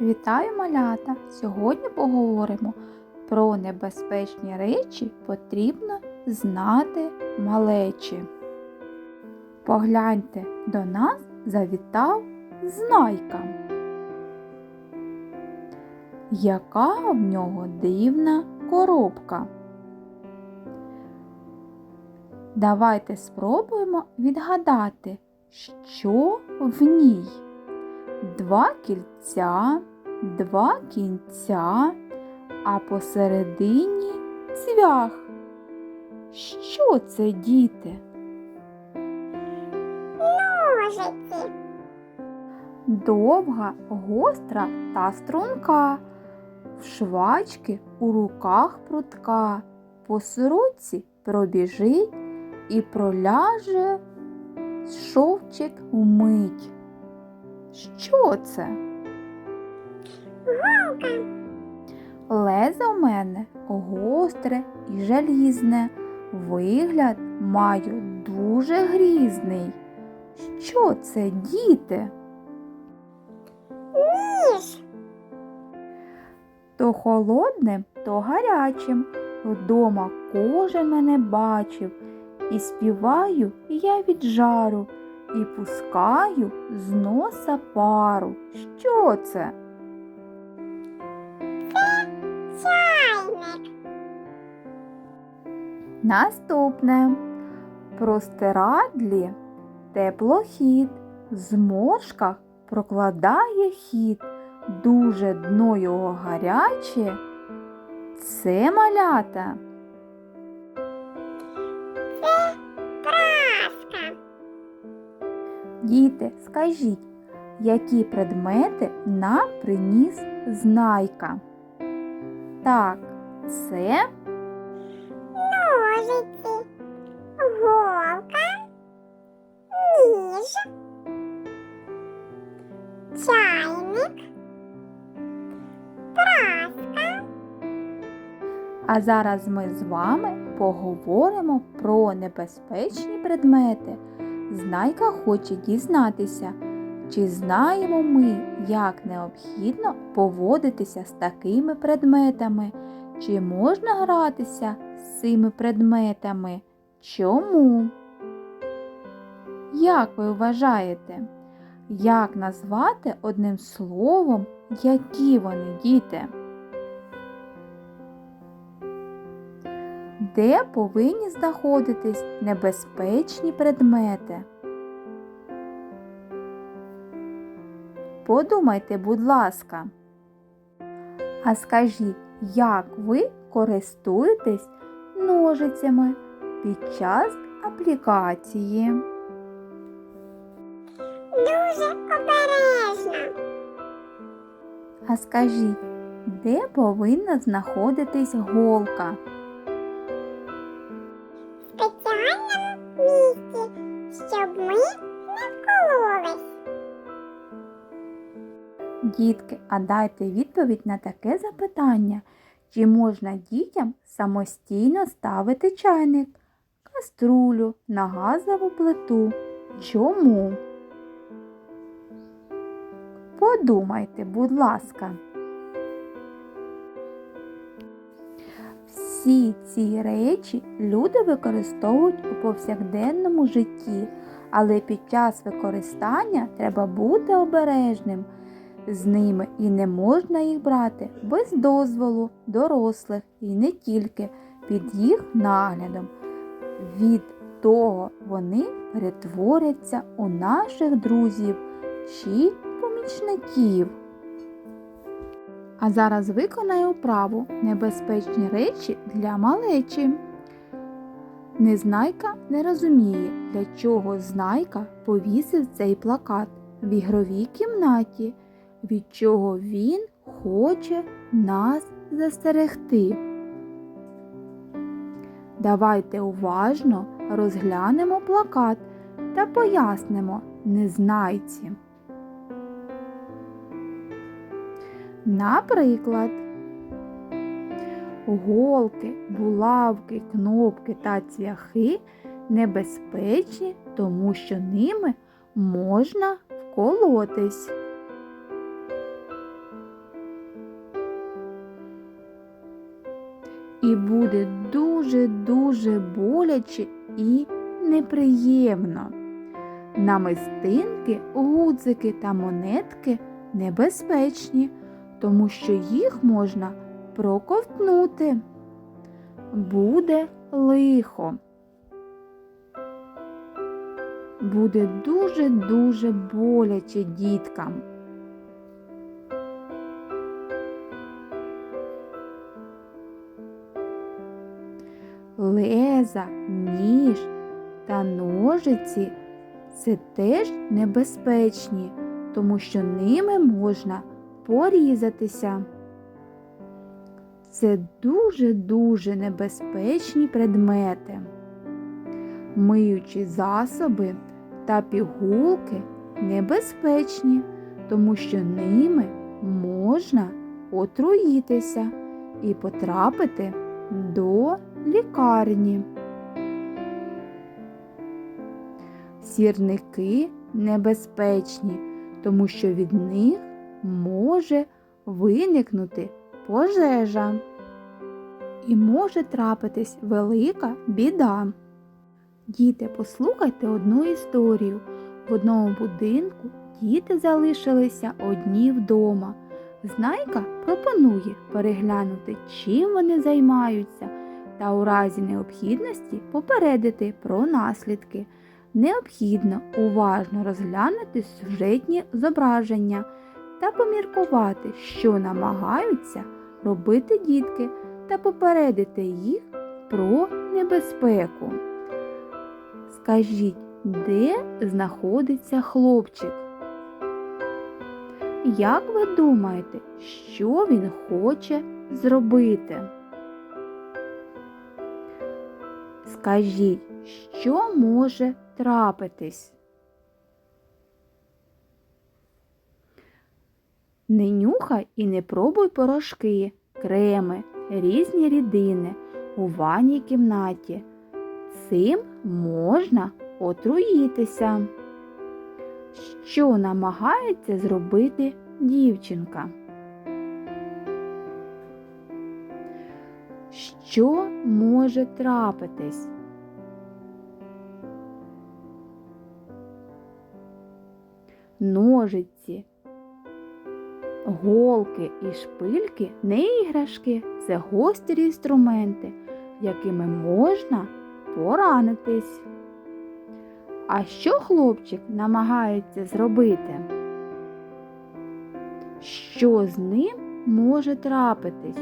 Вітаю малята! Сьогодні поговоримо про небезпечні речі потрібно знати малечі. Погляньте, до нас завітав знайка. Яка в нього дивна коробка? Давайте спробуємо відгадати, що в ній два кільця, два кінця, а посередині цвях. Що це, діти? Ножиці. Довга, гостра та струнка, в швачки у руках прутка, по сорочці пробіжить і проляже шовчик вмить. Що це? Голка. Лезо в мене гостре і желізне, вигляд маю дуже грізний. Що це, діти? Ніж. То холодним, то гарячим. Вдома кожен мене бачив, і співаю я від жару, і пускаю з носа пару. Що це? Чайник. Наступне. Простирадлі теплохід, в зморшках прокладає хід, дуже дно його гаряче. Це малята. Діти, скажіть, які предмети нам приніс знайка? Так, це Ножиці. Голка. Ніж. Чайник. Праска. А зараз ми з вами поговоримо про небезпечні предмети. Знайка хоче дізнатися, чи знаємо ми, як необхідно поводитися з такими предметами, чи можна гратися з цими предметами? Чому? Як ви вважаєте, як назвати одним словом, які вони діти? Де повинні знаходитись небезпечні предмети. Подумайте, будь ласка. А скажіть, як ви користуєтесь ножицями під час аплікації? Дуже обережно. А скажіть, де повинна знаходитись голка? В місці, щоб ми не вкололись. Дітки, а дайте відповідь на таке запитання. Чи можна дітям самостійно ставити чайник, каструлю на газову плиту? Чому? Подумайте, будь ласка. Всі ці речі люди використовують у повсякденному житті, але під час використання треба бути обережним з ними і не можна їх брати без дозволу дорослих і не тільки під їх наглядом. Від того вони перетворяться у наших друзів чи помічників. А зараз виконаю вправу небезпечні речі для малечі. Незнайка не розуміє, для чого знайка повісив цей плакат в ігровій кімнаті, від чого він хоче нас застерегти. Давайте уважно розглянемо плакат та пояснимо незнайці. Наприклад, голки, булавки, кнопки та цвяхи небезпечні, тому що ними можна вколотись. І буде дуже-дуже боляче і неприємно. Намистинки, гудзики та монетки небезпечні тому що їх можна проковтнути. Буде лихо. Буде дуже-дуже боляче діткам. Леза, ніж та ножиці це теж небезпечні, тому що ними можна порізатися. Це дуже-дуже небезпечні предмети. Миючі засоби та пігулки небезпечні, тому що ними можна отруїтися і потрапити до лікарні. Сірники небезпечні, тому що від них може виникнути пожежа і може трапитись велика біда. Діти, послухайте одну історію. В одному будинку діти залишилися одні вдома. Знайка пропонує переглянути, чим вони займаються, та у разі необхідності попередити про наслідки. Необхідно уважно розглянути сюжетні зображення та поміркувати, що намагаються робити дітки, та попередити їх про небезпеку. Скажіть, де знаходиться хлопчик? Як ви думаєте, що він хоче зробити? Скажіть, що може трапитись? Не нюхай і не пробуй порошки, креми, різні рідини у ванній кімнаті. Цим можна отруїтися. Що намагається зробити дівчинка? Що може трапитись? Ножиці, голки і шпильки не іграшки, це гострі інструменти, якими можна поранитись. А що хлопчик намагається зробити? Що з ним може трапитись?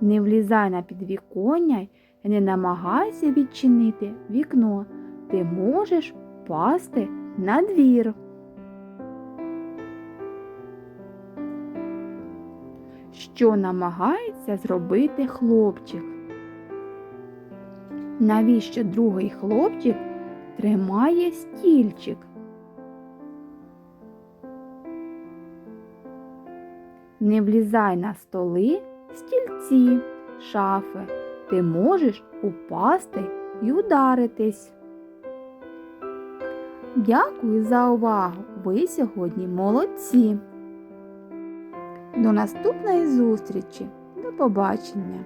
Не влізай на підвіконня і не намагайся відчинити вікно. Ти можеш пасти на двір. Що намагається зробити хлопчик? Навіщо другий хлопчик тримає стільчик? Не влізай на столи, стільці, шафи. Ти можеш упасти і ударитись. Дякую за увагу! Ви сьогодні молодці! До наступної зустрічі! До побачення!